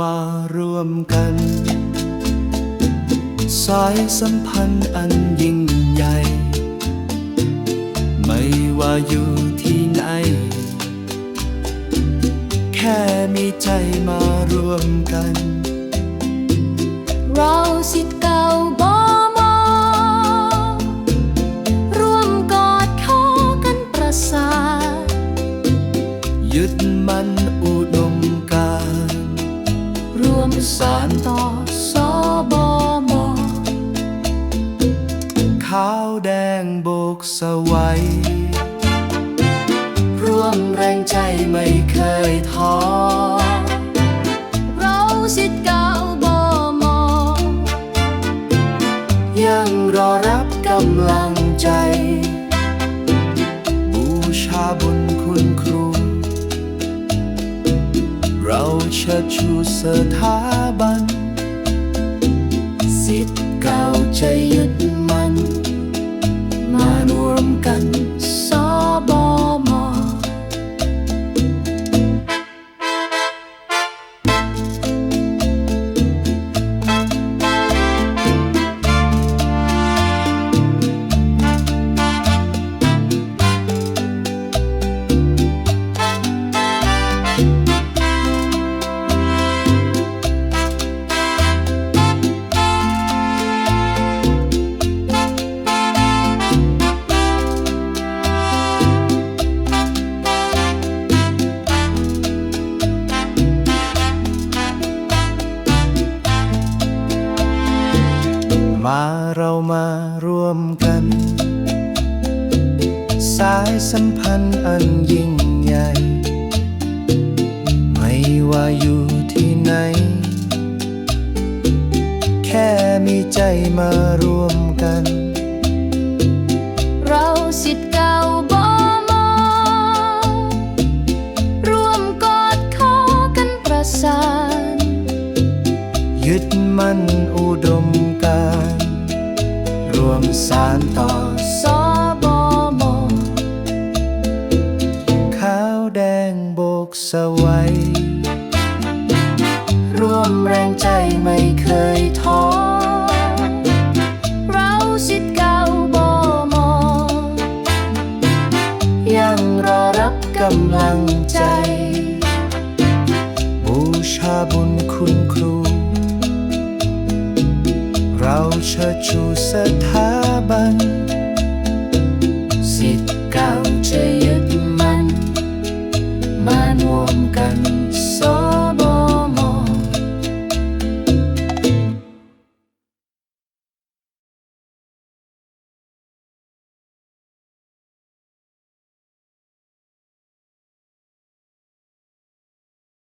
มาร่วมกัน สายสัมพันธ์อันยิ่งใหญ่ ไม่ว่าอยู่ที่ไหน แค่มีใจมาร่วมกัน ขาวแดงโบกสวัยร่วมแรงใจไม่เคยท้อเราสิทธิ์เก่าบอมอยังรอรับกำลังใจ บูชาบุญคุณครู เราเชิดชูสถาบัน สิทธิ์เก่าจะยึดมัน วาเรามารวมกัน สายสัมพันธ์อันยิ่งใหญ่ ไม่ว่าอยู่ที่ไหน แค่มีใจมารวมกัน เราสิทธิ์เก่าบอมอร่วมกอดคอกันประสาน ยึดมั่นอุดมการณ์ร วมสารต่อสอบอมอขาวแดงโบกสวัยร่วมแรงใจไม่เคยท้อ เราเชิดชูสถาบัน